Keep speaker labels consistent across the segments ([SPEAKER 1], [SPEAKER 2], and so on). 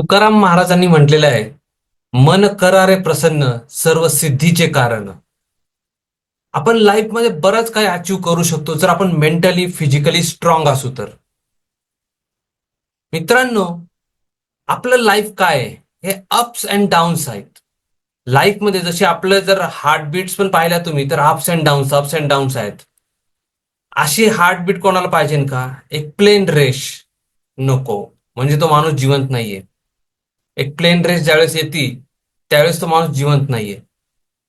[SPEAKER 1] तुकाराम महाराजांनी म्हटलेलं आहे मन करारे प्रसन्न सर्व सिद्धीचे कारण. आपण लाईफमध्ये बरंच काही अचीव करू शकतो जर आपण मेंटली फिजिकली स्ट्रॉंग असू तर. मित्रांनो आपलं लाईफ काय हे अप्स अँड डाऊन्स आहेत. लाईफमध्ये जसे आपलं जर हार्टबीट्स पण पाहिल्या तुम्ही तर ups and downs ups and downs आहेत. अशी हार्टबीट कोणाला पाहिजे का? एक प्लेन रेश नको. म्हणजे तो माणूस जिवंत नाहीये. एक प्लेन रेस ज्यावेळेस येते त्यावेळेस तो माणूस जिवंत नाहीये.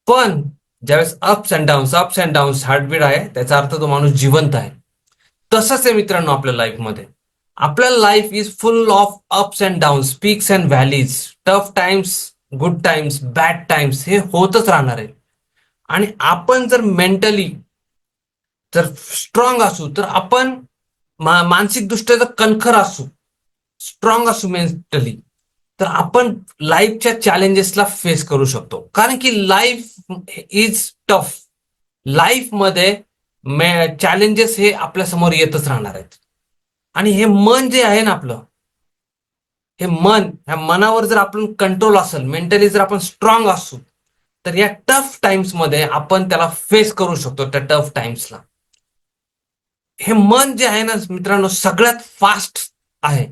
[SPEAKER 1] पण ज्यावेळेस ups and downs ups and downs heartbeat आहे त्याचा अर्थ तो माणूस जिवंत आहे. तसंच आहे मित्रांनो आपल्या लाईफमध्ये आपल्या life is full of ups and downs peaks and valleys tough times good times bad times हे होतच राहणार आहे. आणि आपण जर मेंटली जर स्ट्रॉंग असू तर आपण मानसिकदृष्ट्या जर कणखर असू स्ट्रॉंग असू मेंटली तर आपण लाईफच्या चॅलेंजेसला फेस करू शकतो. कारण की लाईफ इज टफ लाईफमध्ये चॅलेंजेस हे आपल्यासमोर येतच राहणार आहेत. आणि हे मन जे आहे ना आपलं हे मन ह्या मनावर जर आपण कंट्रोल असेल मेंटली जर आपण स्ट्रॉंग असू तर या टफ टाइम्समध्ये आपण त्याला फेस करू शकतो त्या टफ टाइम्सला हे मन जे आहे ना मित्रांनो सगळ्यात फास्ट आहे.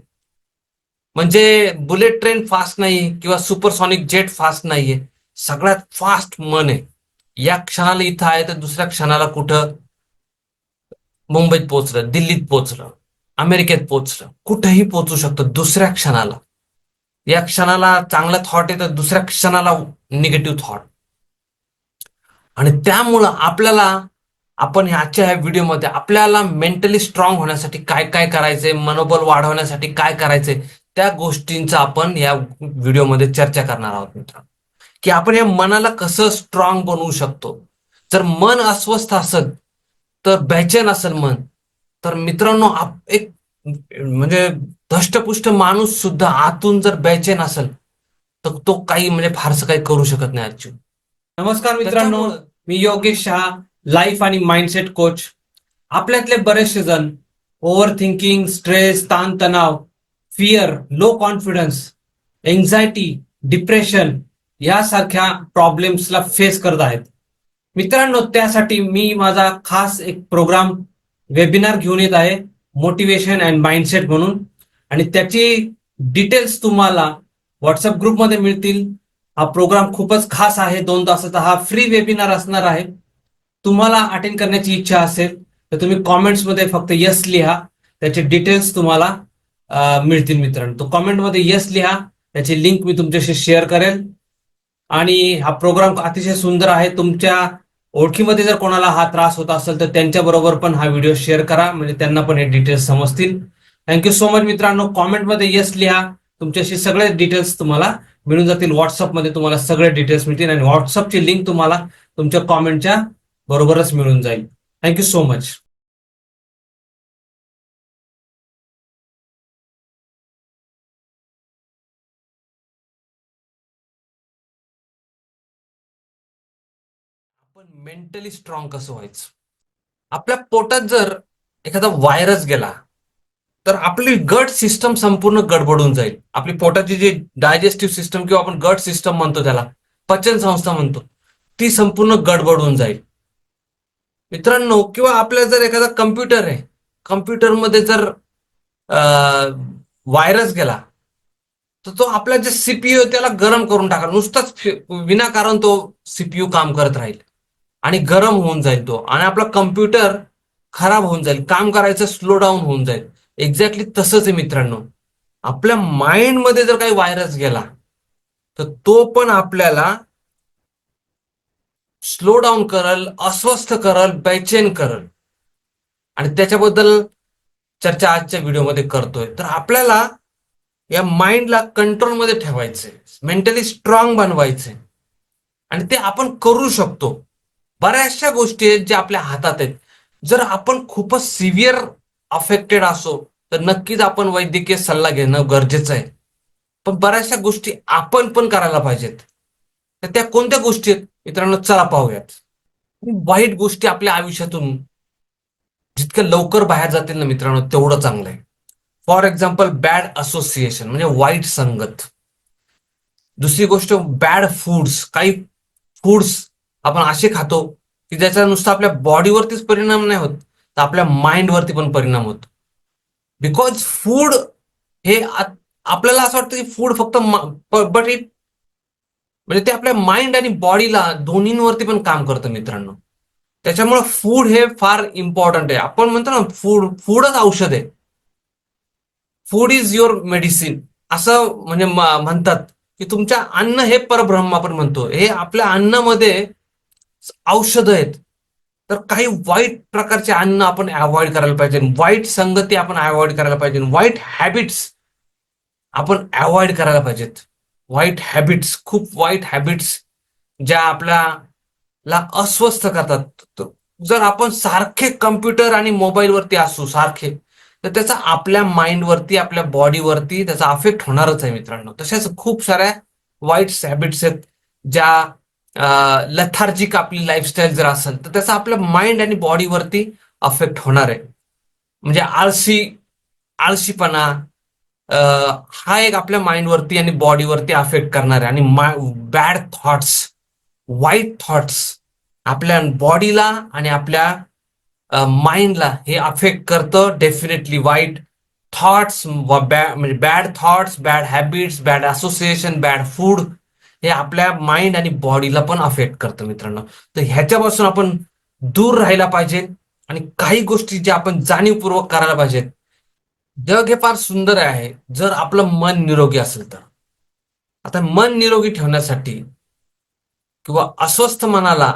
[SPEAKER 1] म्हणजे बुलेट ट्रेन फास्ट नाही किंवा सुपरसॉनिक जेट फास्ट नाहीये. सगळ्यात फास्ट मन आहे. या क्षणाला इथं आहे तर दुसऱ्या क्षणाला कुठं? मुंबईत पोहोचलं दिल्लीत पोहोचलं अमेरिकेत पोहोचलं कुठेही पोहोचू शकतं दुसऱ्या क्षणाला. या क्षणाला चांगला थॉट आहे तर दुसऱ्या क्षणाला निगेटिव्ह थॉट आणि त्यामुळं आपल्याला आपण ह्याच्या ह्या व्हिडिओमध्ये आपल्याला मेंटली स्ट्रॉंग होण्यासाठी काय काय करायचंय मनोबल वाढवण्यासाठी काय करायचंय त्या गोष्टींचा आपण या व्हिडिओमध्ये चर्चा करणार आहोत मित्रांनो. की आपण या मनाला कसं स्ट्रॉंग बनवू शकतो? जर मन अस्वस्थ असेल तर बेचैन असेल मन तर मित्रांनो आप एक म्हणजे धष्टपुष्ट माणूस सुद्धा आतून जर बेचैन असेल तर तो काही म्हणजे फारसं काही करू शकत नाही ऍक्च्युअली
[SPEAKER 2] नमस्कार मित्रांनो मी योगेश शहा लाईफ आणि माइंडसेट कोच आपल्यातले बरेचसे जण ओव्हर थिंकिंग स्ट्रेस ताणतणाव fear low confidence anxiety depression यासारख्या प्रॉब्लेम्सला फेस करत आहेत. मित्रांनो त्यासाठी मी माझा खास एक प्रोग्राम वेबिनार घेऊन येत आहे मोटिवेशन अँड माइंडसेट म्हणून. आणि त्याची डिटेल्स तुम्हाला व्हॉट्सअप ग्रुपमध्ये मिळतील. हा प्रोग्राम खूपच खास आहे. दोन तासाचा हा फ्री वेबिनार असणार आहे. तुम्हाला अटेंड करण्याची इच्छा असेल तर तुम्ही कॉमेंट्समध्ये फक्त यस लिहा. त्याचे डिटेल्स तुम्हाला मिळतील मित्रांनो. तो कॉमेंटमध्ये येस लिहा. त्याची लिंक मी तुमच्याशी शेअर करेल. आणि हा प्रोग्राम अतिशय सुंदर आहे. तुमच्या ओळखीमध्ये जर कोणाला हा त्रास होत असेल तर त्यांच्या बरोबर पण हा व्हिडिओ शेअर करा. म्हणजे त्यांना पण हे डिटेल्स समजतील. थँक्यू सो मच मित्रांनो. कॉमेंटमध्ये येस लिहा. तुमच्याशी सगळे डिटेल्स तुम्हाला मिळून जातील. व्हॉट्सअपमध्ये तुम्हाला सगळे डिटेल्स मिळतील. आणि व्हॉट्सअपची लिंक तुम्हाला तुमच्या कॉमेंटच्या बरोबरच मिळून जाईल. Thank you so much
[SPEAKER 1] mentally strong कसं व्हायचं? आपल्या पोटात जर एखादा व्हायरस गेला तर आपली गट सिस्टम संपूर्ण गडबडून जाईल. आपली पोटाची जी डायजेस्टिव्ह सिस्टम किंवा आपण गट सिस्टम म्हणतो त्याला पचन संस्था म्हणतो ती संपूर्ण गडबडून जाईल. मित्रांनो किंवा आपल्या जर एखादा कम्प्युटर आहे कम्प्युटरमध्ये जर व्हायरस गेला तर तो आपला जे सीपीयू त्याला गरम करून टाका. नुसताच विनाकारण तो सीपीयू काम करत राहील. आणि गरम होऊन जाईल तो. आणि आपला कम्प्युटर खराब होऊन जाईल. काम करायचं स्लो डाऊन होऊन जाईल. एक्झॅक्टली तसंच आहे मित्रांनो. आपल्या माइंडमध्ये जर काही व्हायरस गेला तर तो पण आपल्याला स्लो डाऊन करल अस्वस्थ करल बेचैन करल. आणि त्याच्याबद्दल चर्चा आजच्या व्हिडिओमध्ये करतोय. तर आपल्याला या माइंडला कंट्रोलमध्ये ठेवायचंय. मेंटली स्ट्रॉंग बनवायचंय. आणि ते आपण करू शकतो. बऱ्याचशा गोष्टी आहेत ज्या आपल्या हातात आहेत. जर आपण खूपच सिव्हिअर अफेक्टेड असो तर नक्कीच आपण वैद्यकीय सल्ला घेणं गरजेचं आहे. पण बऱ्याचशा गोष्टी आपण पण करायला पाहिजेत. तर त्या कोणत्या गोष्टी आहेत? मित्रांनो चला पाहूयात. वाईट गोष्टी आपल्या आयुष्यातून जितक्या लवकर बाहेर जातील ना मित्रांनो तेवढं चांगलं आहे. फॉर एक्झाम्पल बॅड असोसिएशन म्हणजे वाईट संगत. दुसरी गोष्ट बॅड फूड्स काही फूड्स आपण असे खातो की ज्याचा नुसता आपल्या बॉडीवरतीच परिणाम नाही होत तर आपल्या माइंडवरती पण परिणाम होतो. बिकॉज फूड हे आपल्याला असं वाटतं की फूड फक्त बट इट म्हणजे ते आपल्या माइंड आणि बॉडीला दोन्हींवरती पण काम करतं मित्रांनो. त्याच्यामुळे फूड हे फार इम्पॉर्टंट आहे. आपण म्हणतो ना फूड फूडच औषध आहे. फूड इज युअर मेडिसिन असं म्हणजे म्हणतात की तुमच्या अन्न हे परब्रह्म आपण म्हणतो. हे आपल्या अन्नामध्ये औषधं आहेत. तर काही वाईट प्रकारचे अन्न आपण अवॉइड करायला पाहिजे. वाईट संगती आपण अवॉइड करायला पाहिजे. वाईट हॅबिट्स आपण अवॉइड करायला पाहिजेत. वाईट हॅबिट्स खूप वाईट हॅबिट्स ज्या आपल्याला अस्वस्थ करतात. तर जर आपण सारखे कम्प्युटर आणि मोबाईलवरती असू सारखे तर त्याचा आपल्या माइंडवरती आपल्या बॉडीवरती त्याचा अफेक्ट होणारच आहे मित्रांनो. तशाच खूप साऱ्या वाईट हॅबिट्स आहेत ज्या लथार्जिक आपली लाईफस्टाईल जर असेल तर त्याचा आपल्या माइंड आणि बॉडीवरती अफेक्ट होणार आहे. म्हणजे आळशी आळशीपणा हा एक आपल्या माइंडवरती आणि बॉडीवरती अफेक्ट करणार आहे. आणि बॅड थॉट्स वाईट थॉट्स आपल्या बॉडीला आणि आपल्या माइंडला हे अफेक्ट करतं डेफिनेटली वाईट थॉट्स म्हणजे bad thoughts bad habits bad association bad food हे आपल्या माइंड आणि बॉडीला पण अफेक्ट करतं मित्रांनो. तर ह्याच्यापासून आपण दूर राहायला पाहिजे आणि काही गोष्टी ज्या आपण जाणीवपूर्वक करायला पाहिजेत. जग हे फार सुंदर आहे जर आपलं मन निरोगी असेल तर. आता मन निरोगी ठेवण्यासाठी किंवा अस्वस्थ मनाला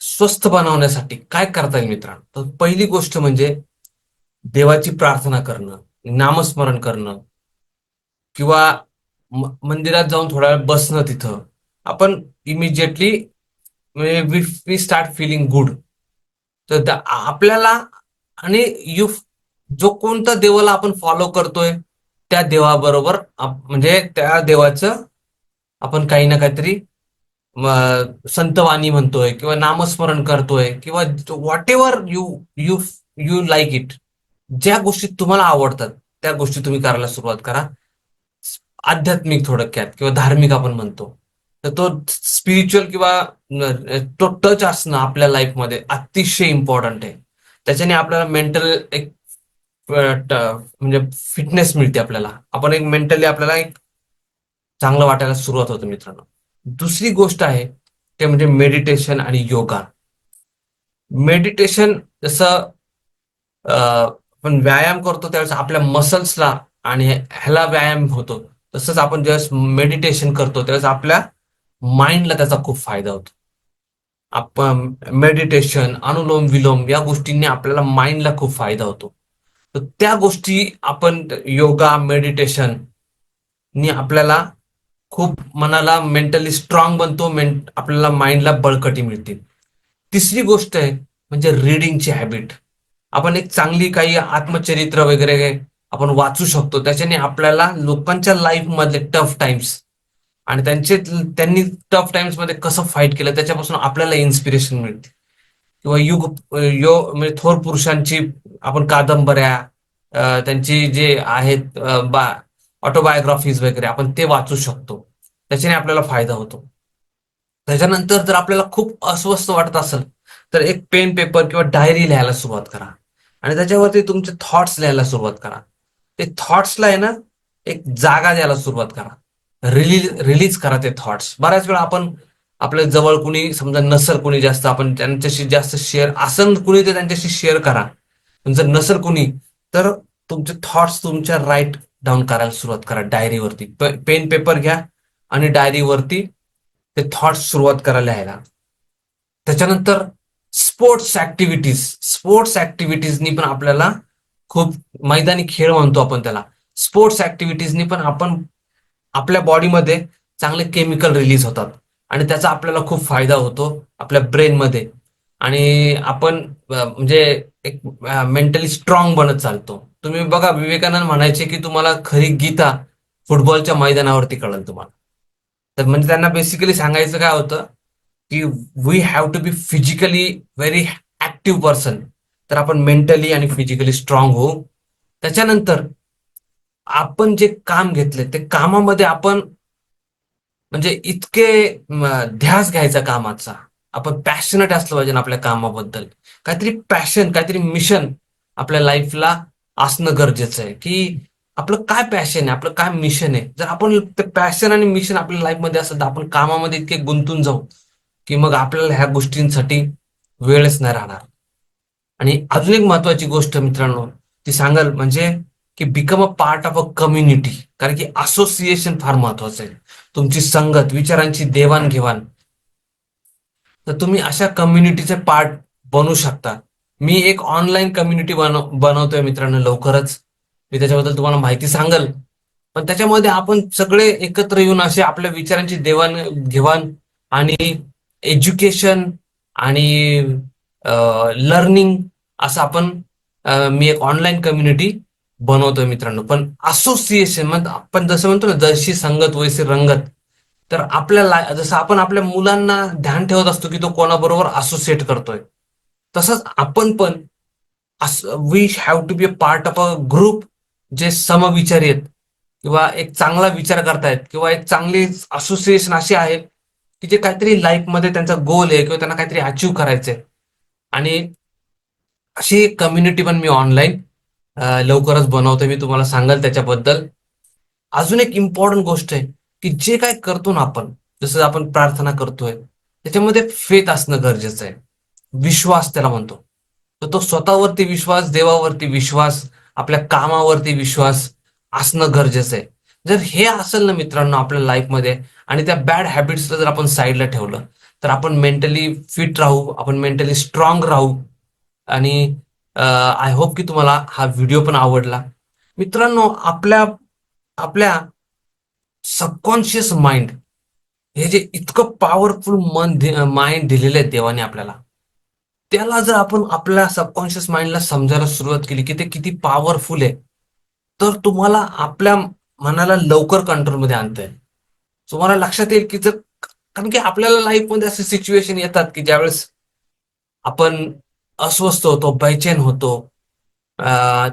[SPEAKER 1] स्वस्थ बनवण्यासाठी काय करता येईल मित्रांनो? तर पहिली गोष्ट म्हणजे देवाची प्रार्थना करणं नामस्मरण करणं किंवा मंदिरात जाऊन थोडा वेळ बसणं तिथं. आपण immediately we start feeling good तर त्या- आपल्याला आणि यू जो कोणता देवाला आपण फॉलो करतोय त्या देवाबरोबर म्हणजे त्या देवाचं आपण काही ना काहीतरी संतवाणी म्हणतोय किंवा नामस्मरण करतोय किंवा whatever you you you like it ज्या गोष्टी तुम्हाला आवडतात त्या गोष्टी तुम्ही करायला सुरुवात करा. आध्यात्मिक थोडक्यात किंवा धार्मिक आपण म्हणतो तर तो स्पिरिच्युअल किंवा तो टच असणं आपल्या लाईफमध्ये अतिशय इम्पॉर्टंट आहे. त्याच्याने आपल्याला मेंटल एक म्हणजे फिटनेस मिळते आपल्याला. आपण एक मेंटली आपल्याला एक चांगलं वाटायला सुरुवात होते मित्रांनो. दुसरी गोष्ट आहे ते म्हणजे मेडिटेशन आणि योगा मेडिटेशन जसं आपण व्यायाम करतो त्यावेळेस आपल्या मसल्सला आणि ह्याला व्यायाम होतो. तसंच आपण ज्यावेळेस मेडिटेशन करतो त्यावेळेस आपल्या माइंडला त्याचा खूप फायदा होतो. आपण मेडिटेशन अनुलोम विलोम या गोष्टींनी आपल्याला माइंडला खूप फायदा होतो. तर त्या गोष्टी आपण योगा मेडिटेशन नी आपल्याला खूप मनाला मेंटली स्ट्रॉंग बनतो मेंट आपल्याला माइंडला बळकटी मिळते. तिसरी गोष्ट आहे म्हणजे रिडिंगची हॅबिट आपण एक चांगली काही आत्मचरित्र वगैरे आपण वाचू शकतो. त्याच्याने आपल्याला लोकांच्या लाईफ मधले टफ टाइम्स आणि त्यांचे त्यांनी टफ टाइम्समध्ये कसं फाईट केलं त्याच्यापासून आपल्याला इन्स्पिरेशन मिळते. किंवा युग यो म्हणजे थोर पुरुषांची आपण कादंबऱ्या त्यांची जे आहेत बा ऑटोबायोग्राफीज वगैरे आपण ते वाचू शकतो. त्याच्याने आपल्याला फायदा होतो. त्याच्यानंतर जर आपल्याला खूप अस्वस्थ वाटत असेल तर एक पेन पेपर किंवा डायरी लिहायला सुरुवात करा. आणि त्याच्यावरती तुमचे थॉट्स लिहायला सुरुवात करा. ते थॉट्सला आहे ना एक जागा द्यायला सुरुवात करा. रिलीज रिलीज करा ते थॉट्स बऱ्याच वेळा आपण आपल्या जवळ कुणी समजा नसर कुणी जास्त आपण त्यांच्याशी जास्त शेअर असं कुणी ते त्यांच्याशी शेअर करा. पण जर कुणी तर तुमचे थॉट्स तुमच्या राईट डाऊन करायला सुरुवात करा डायरीवरती पेन पेपर घ्या आणि डायरीवरती ते थॉट्स सुरुवात करा लिहायला. त्याच्यानंतर स्पोर्ट्स ऍक्टिव्हिटीज स्पोर्ट्स ऍक्टिव्हिटीजनी पण आपल्याला खूप मैदानी खेळ म्हणतो आपण त्याला. स्पोर्ट्स ऍक्टिव्हिटीजनी पण आपण आपल्या बॉडीमध्ये चांगले केमिकल रिलीज होतात. आणि त्याचा आपल्याला खूप फायदा होतो आपल्या ब्रेनमध्ये आणि आपण म्हणजे एक मेंटली स्ट्रॉंग बनत चालतो. तुम्ही बघा विवेकानंद म्हणायचे की तुम्हाला खरी गीता फुटबॉलच्या मैदानावरती कळेल तुम्हाला. तर म्हणजे त्यांना बेसिकली सांगायचं काय होतं की we have to be physically very active person तर आपण मेंटली आणि फिजिकली स्ट्रॉंग होऊ. त्याच्यानंतर आपण जे काम घेतले ते कामामध्ये आपण म्हणजे इतके ध्यास घ्यायचा कामाचा. आपण पॅशनेट असलं पाहिजे आपल्या कामाबद्दल. काहीतरी पॅशन काहीतरी मिशन आपल्या लाईफला असणं गरजेचं आहे. की आपलं काय पॅशन आहे आपलं काय मिशन आहे? जर आपण ते पॅशन आणि मिशन आपल्या लाईफमध्ये असेल तर आपण कामामध्ये इतके गुंतून जाऊ की मग आपल्याला ह्या गोष्टींसाठी वेळच नाही राहणार. आणि अजून एक महत्वाची गोष्ट मित्रांनो ती सांगाल म्हणजे की become a part of a community कारण की असोसिएशन फार महत्वाचं आहे. तुमची संगत विचारांची देवाणघेवाण. तर तुम्ही अशा कम्युनिटीचे पार्ट बनू शकता. मी एक ऑनलाईन कम्युनिटी बनव बनवतोय मित्रांनो लवकरच. मी त्याच्याबद्दल तुम्हाला माहिती सांगल. पण त्याच्यामध्ये आपण सगळे एकत्र येऊन असे आपल्या विचारांची देवाण घेवाण आणि एज्युकेशन आणि लर्निंग असं आपण मी एक ऑनलाईन कम्युनिटी बनवतोय मित्रांनो. पण असोसिएशन म्हणजे आपण जसं म्हणतो ना जशी संगत वैसे रंगत. तर आपल्या ला- जसं आपण आपल्या मुलांना ध्यान ठेवत असतो की तो कोणाबरोबर असोसिएट करतोय. तसंच आपण पण we have to be a part of a group जे समविचारी आहेत. किंवा एक चांगला विचार करतायत. किंवा एक चांगली असोसिएशन अशी आहे की जे काहीतरी लाईफमध्ये त्यांचा गोल आहे किंवा त्यांना काहीतरी अचीव करायचंय. आणि अशी कम्युनिटी पण मी ऑनलाईन लवकरच बनवतोय. मी तुम्हाला सांगाल त्याच्याबद्दल. अजून एक इम्पॉर्टंट गोष्ट आहे की जे काय करतो ना आपण जसं आपण प्रार्थना करतोय त्याच्यामध्ये फेथ असणं गरजेचं आहे. विश्वास त्याला म्हणतो. तर तो स्वतःवरती विश्वास देवावरती विश्वास आपल्या कामावरती विश्वास असणं गरजेचं आहे. जर हे असेल ना मित्रांनो आपल्या लाईफमध्ये आणि त्या बॅड हॅबिट्सला जर आपण साईडला ठेवलं तर आपण मेंटली फिट राहू आपण मेंटली स्ट्रॉंग राहू. आणि आय होप की तुम्हाला हा व्हिडिओ पण आवडला. मित्रांनो आपल्या आपल्या सबकॉन्शियस माइंड हे जे इतकं पॉवरफुल मन माइंड दिलेलं आहे देवाने आपल्याला त्याला जर आपण आपल्या सबकॉन्शियस माइंडला समजायला सुरुवात केली की ते किती पॉवरफुल आहे तर तुम्हाला आपल्या मनाला लवकर कंट्रोलमध्ये आणता येईल तुम्हाला लक्षात येईल की जर कारण की आपल्याला लाईफमध्ये असे सिच्युएशन येतात की ज्यावेळेस आपण अस्वस्थ होतो बैचेन होतो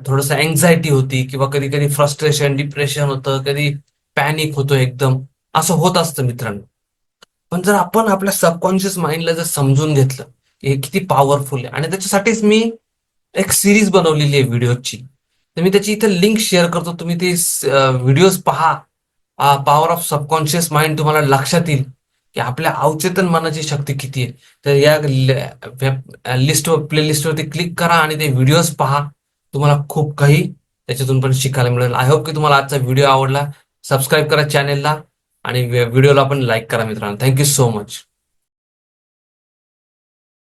[SPEAKER 1] थोडस अँझायटी होती किंवा कधी कधी फ्रस्ट्रेशन डिप्रेशन होतं कधी पॅनिक होतो एकदम असं होत असतं मित्रांनो. पण जर आपण आपल्या सबकॉन्शियस माइंडला जर समजून घेतलं की हे किती पॉवरफुल आहे. आणि त्याच्यासाठीच मी एक सिरीज बनवलेली आहे व्हिडिओची तर मी त्याची इथं लिंक शेअर करतो. तुम्ही ते व्हिडिओज पहा. पॉवर ऑफ सबकॉन्शियस माइंड तुम्हाला लक्षात येईल. की आपल्या अवचेतन मनाची शक्ती किती आहे? तर या लिस्टवर प्लेलिस्टवरती क्लिक करा आणि ते व्हिडिओज पहा. तुम्हाला खूप काही त्याच्यातून पण शिकायला मिळेल. आय होप की तुम्हाला आजचा व्हिडिओ आवडला. सबस्क्राईब करा चॅनेलला आणि व्हिडिओला पण लाईक करा मित्रांनो. Thank you so much